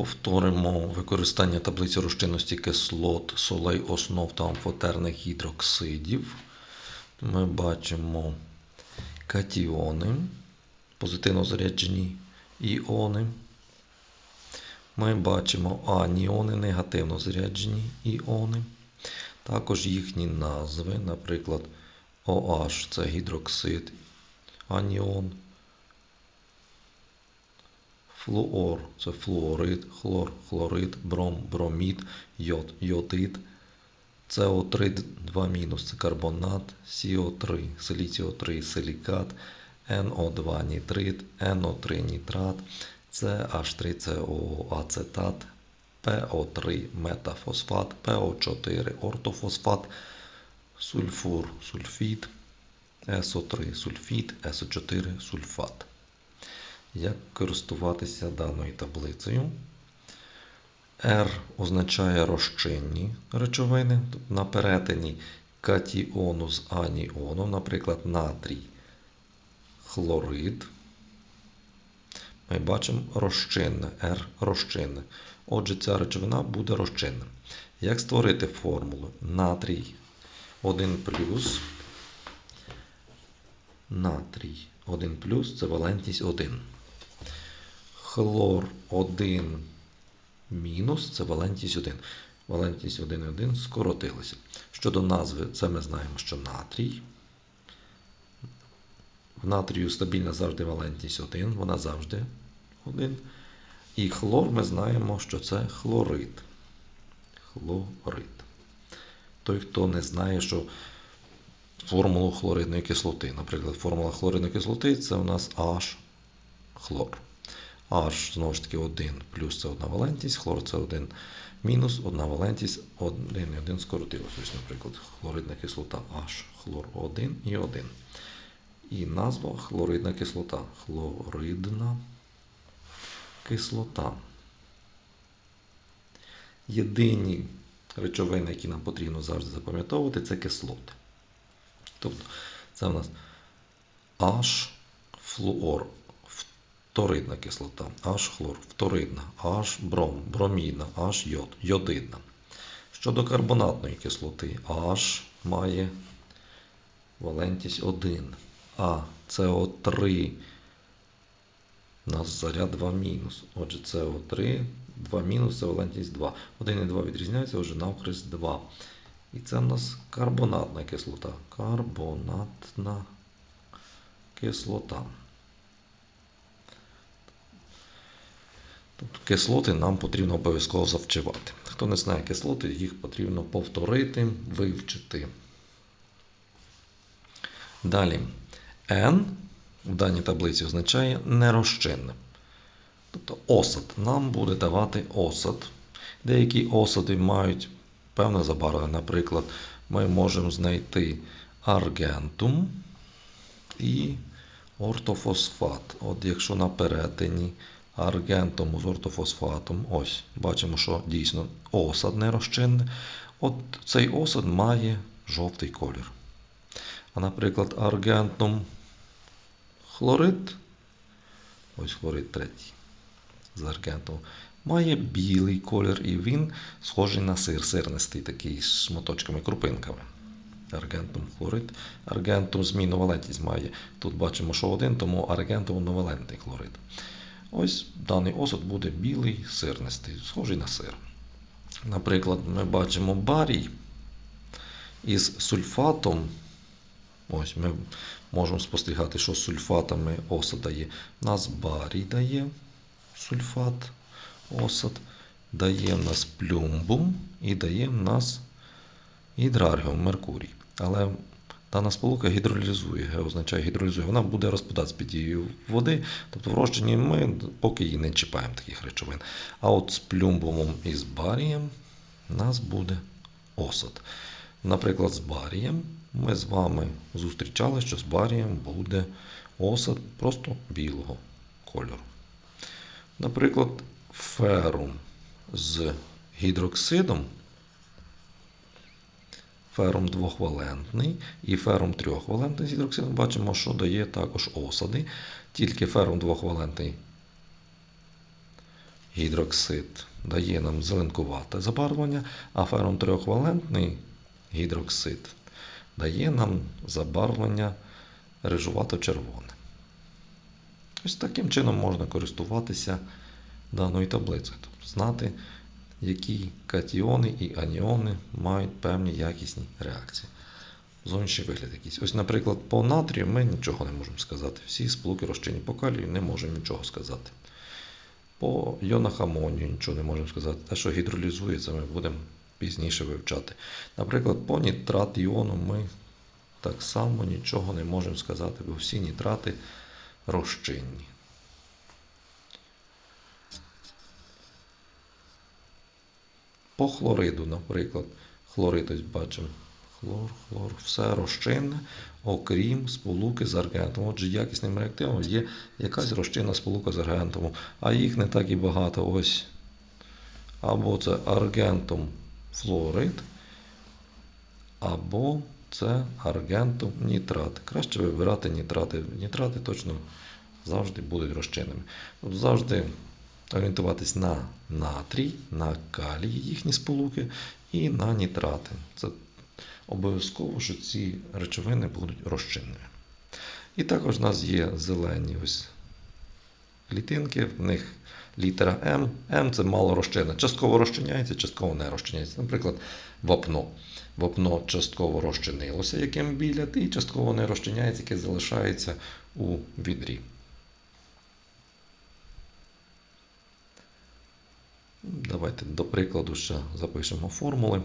Повторимо використання таблиці розчинності кислот, солей, основ та амфотерних гідроксидів. Ми бачимо катіони, позитивно заряджені іони. Ми бачимо аніони, негативно заряджені іони. Також їхні назви, наприклад, OH це гідроксид, аніон. Флуор це флуорид, хлор, хлорид, бром, бромід, йод, йодид. СО3 2 мінус це карбонат, СО3, силіціо3 силікат, НО2 нітрит, НО3 нітрат, CH3COO ацетат, ПО3 метафосфат, ПО4 ортофосфат, сульфур, сульфід, СО3 сульфід, СО4 сульфат. Як користуватися даною таблицею? R означає розчинні речовини. На перетині катіону з аніоном, наприклад, натрій хлорид. Ми бачимо розчинне, R розчинне. Отже, ця речовина буде розчинна. Як створити формулу? Натрій 1 плюс. Натрій 1 плюс це валентність 1. Хлор 1 мінус це валентність 1. Валентність 1 і 1 скоротилася. Щодо назви, це ми знаємо, що натрій. В натрію стабільна завжди валентність 1, вона завжди 1. І хлор ми знаємо, що це хлорид. Хлорид. Той, хто не знає, що формулу хлоридної кислоти. Наприклад, формула хлоридної кислоти це у нас H хлор. H, знову ж таки, 1 плюс це одна валентність, хлор це 1 мінус, одна валентність, 1 і 1 скоротилося. Ось, наприклад, хлоридна кислота H, хлор 1 і 1. І назва хлоридна кислота. Хлоридна кислота. Єдині речовини, які нам потрібно завжди запам'ятовувати, це кислоти. Тобто, це у нас H флуор, вторидна кислота, H хлор, вторидна, H бром, бромідна, H йод, йодидна. Щодо карбонатної кислоти, H має валентність 1, а СО3 у нас заряд 2 мінус. Отже, СО3, 2 мінус це валентність 2. 1 і 2 відрізняються, отже, навхрест 2. І це в нас карбонатна кислота. Карбонатна кислота. Кислоти нам потрібно обов'язково завчивати. Хто не знає кислоти, їх потрібно повторити, вивчити. Далі. N в даній таблиці означає нерозчинне. Тобто осад нам буде давати осад. Деякі осади мають певне забарвлення. Наприклад, ми можемо знайти аргентум і ортофосфат. От якщо на перетині аргентум з ортофосфатом, ось, бачимо, що дійсно осад нерозчинний. От цей осад має жовтий колір. А, наприклад, аргентум хлорид, ось хлорид третій з аргентом, має білий колір, і він схожий на сир, сирнистий, такий з шматочками, крупинками. Аргентум хлорид. Аргентум змінну валентність має. Тут бачимо, що один, тому аргентум новалентний хлорид. Ось даний осад буде білий, сирнистий, схожий на сир. Наприклад, ми бачимо барій із сульфатом. Ось Ми можемо спостерігати, що сульфатами осад дає. У нас барій дає сульфат, осад, дає в нас плюмбум і дає в нас гідраргіум, Меркурій. Але дана сполука гідролізує, Г означає гідролізує, вона буде розпадатися під дією води. Тобто в ми поки її не чіпаємо таких речовин. А от з плюмбумом і з барієм у нас буде осад. Наприклад, з барієм ми з вами зустрічали, що з барієм буде осад просто білого кольору. Наприклад, ферум з гідроксидом. Ферум двохвалентний і ферум трьохвалентний з гідроксидом бачимо, що дає також осади. Тільки ферум двохвалентний гідроксид дає нам зеленкувате забарвлення, а фером трьохвалентний гідроксид дає нам забарвлення рижувато-червоне. Ось таким чином можна користуватися даною таблицею, тобто знати, які катіони і аніони мають певні якісні реакції. Зовнішній вигляд якийсь. Ось, наприклад, по натрію ми нічого не можемо сказати. Всі сполуки розчинні по калію не можемо нічого сказати. По йонах амонію нічого не можемо сказати. Те, що гідролізується, ми будемо пізніше вивчати. Наприклад, по нітрат іону ми так само нічого не можемо сказати, бо всі нітрати розчинні. По хлориду, наприклад, хлорид ось бачимо. Хлор, хлор, все розчинне, окрім сполуки з аргентом. Отже, якісним реактивом є якась розчинна сполука з аргентом, а їх не так і багато. Ось. Або це аргентом флорид, або це аргентом нітрат. Краще вибирати нітрати. Нітрати точно завжди будуть розчинними. Завжди орієнтуватись на натрій, на калій їхні сполуки і на нітрати. Це обов'язково, що ці речовини будуть розчинними. І також в нас є зелені ось клітинки, в них літера М. М це мало розчинне. Частково розчиняється, частково не розчиняється. Наприклад, вапно. Вапно частково розчинилося, яким біля, і частково не розчиняється, яке залишається у відрі. Давайте до прикладу ще запишемо формули.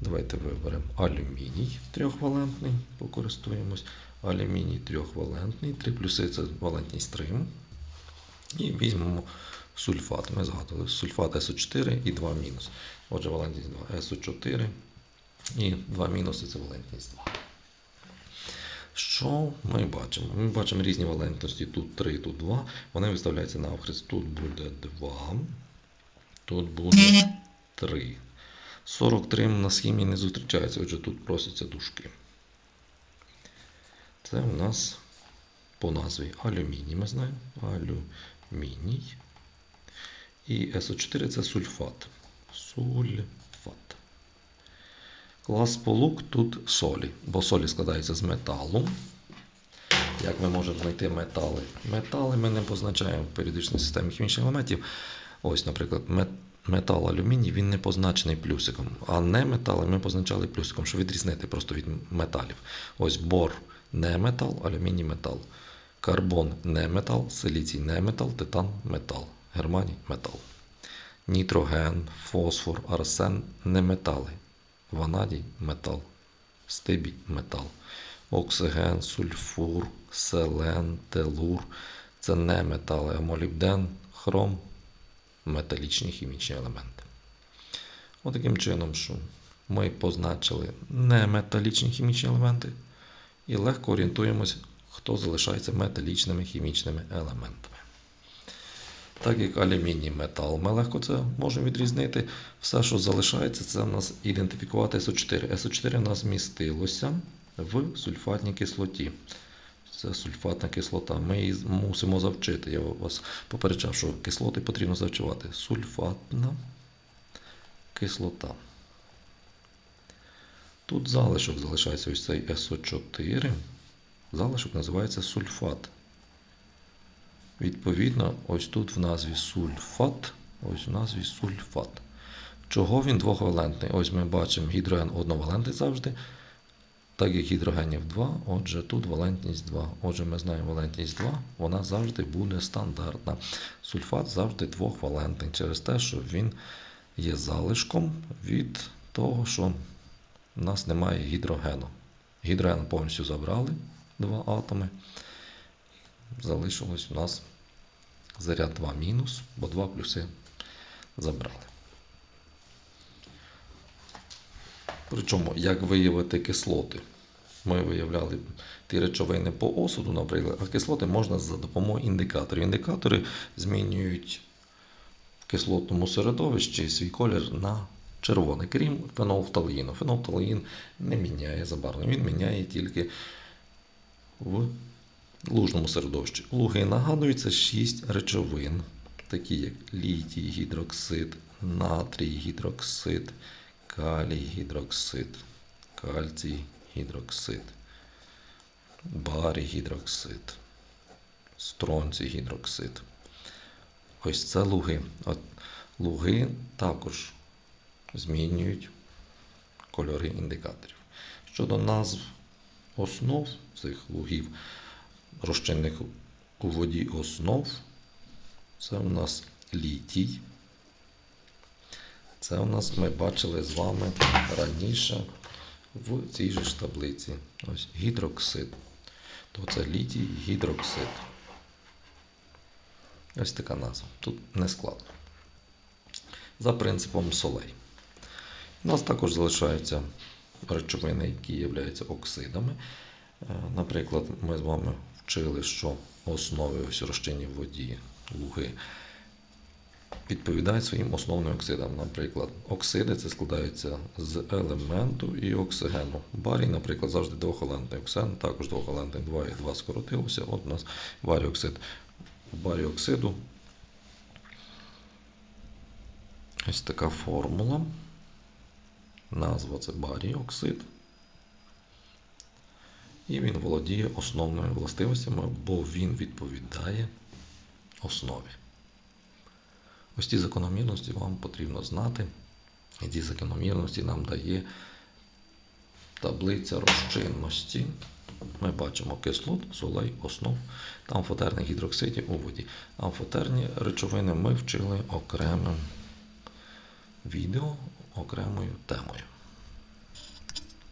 Давайте виберемо алюміній трьохвалентний, покористуємось. Алюміній трьохвалентний, 3 плюси це валентність 3. І візьмемо сульфат. Ми згадували сульфат СО4 і 2 мінус. Отже, валентність 2 СО4 і 2 мінуси це валентність 2. Що ми бачимо? Ми бачимо різні валентності. Тут 3, тут 2. Вони виставляються навхрест. Тут буде 2, тут буде 3. 43 на схемі не зустрічається, отже тут просяться дужки. Це у нас по назві алюміній, ми знаємо. Алюміній. І СО4 це сульфат. Сульфат. Клас сполук тут солі, бо солі складаються з металу. Як ми можемо знайти метали? Метали ми не позначаємо в періодичній системі хімічних елементів. Ось, наприклад, метал алюміній він не позначений плюсиком, а не метали ми позначали плюсиком, щоб відрізнити просто від металів. Ось бор не метал, алюміній метал. Карбон не метал, силіцій не метал, титан метал, германій метал. Нітроген, фосфор, арсен не метали. Ванадій метал, стибій метал. Оксиген, сульфур, селен, телур це не метали, а молібден, хром металічні хімічні елементи. Отаким чином, що ми позначили неметалічні хімічні елементи і легко орієнтуємося, хто залишається металічними хімічними елементами. Так як алюміній метал, ми легко це можемо відрізнити. Все, що залишається, це в нас ідентифікувати СО4. СО4 у нас містилося в сульфатній кислоті. Це сульфатна кислота. Ми її мусимо завчити. Я вас попереджав, що кислоти потрібно завчувати. Сульфатна кислота. Тут залишок залишається ось цей СО4. Залишок називається сульфат. Відповідно, ось тут в назві сульфат. Ось в назві сульфат. Чого він двохвалентний? Ось ми бачимо гідроген одновалентний завжди. Так як гідрогенів 2, отже, тут валентність 2. Отже, ми знаємо валентність 2, вона завжди буде стандартна. Сульфат завжди двохвалентний через те, що він є залишком від того, що в нас немає гідрогену. Гідроген повністю забрали два атоми. Залишилось у нас заряд 2 мінус, бо 2 плюси забрали. Причому, як виявити кислоти? Ми виявляли ті речовини по осуду, наприклад, а кислоти можна за допомогою індикаторів. Індикатори змінюють в кислотному середовищі свій колір на червоний, крім фенолфталеїну. Фенолфталеїн не міняє забарвлення, він міняє тільки в лужному середовищі. Луги нагадуються шість речовин, такі як літій гідроксид, натрій гідроксид, калій гідроксид, кальцій гідроксид, барій гідроксид, стронцій гідроксид. Ось це луги. От луги також змінюють кольори індикаторів. Щодо назв основ цих лугів, розчинних у воді основ, це у нас літій. Це у нас ми бачили з вами раніше в цій же ж таблиці. Ось гідроксид. То це літій гідроксид. Ось така назва. Тут не складно. За принципом солей. У нас також залишаються речовини, які являються оксидами. Е, Наприклад, ми з вами вчили, що основи ось розчинні воді луги відповідають своїм основним оксидам. Наприклад, оксиди це складаються з елементу і оксигену. Барій, наприклад, завжди двохвалентний оксиген, також двохвалентний 2 і 2 скоротилося. От у нас баріоксид. Баріоксиду ось така формула. Назва це баріоксид. І він володіє основними властивостями, бо він відповідає основі. Ось ці закономірності вам потрібно знати. І ці закономірності нам дає таблиця розчинності. Ми бачимо кислот, солей, основ та амфотерних гідроксидів у воді. Амфотерні речовини ми вчили окремим відео, окремою темою.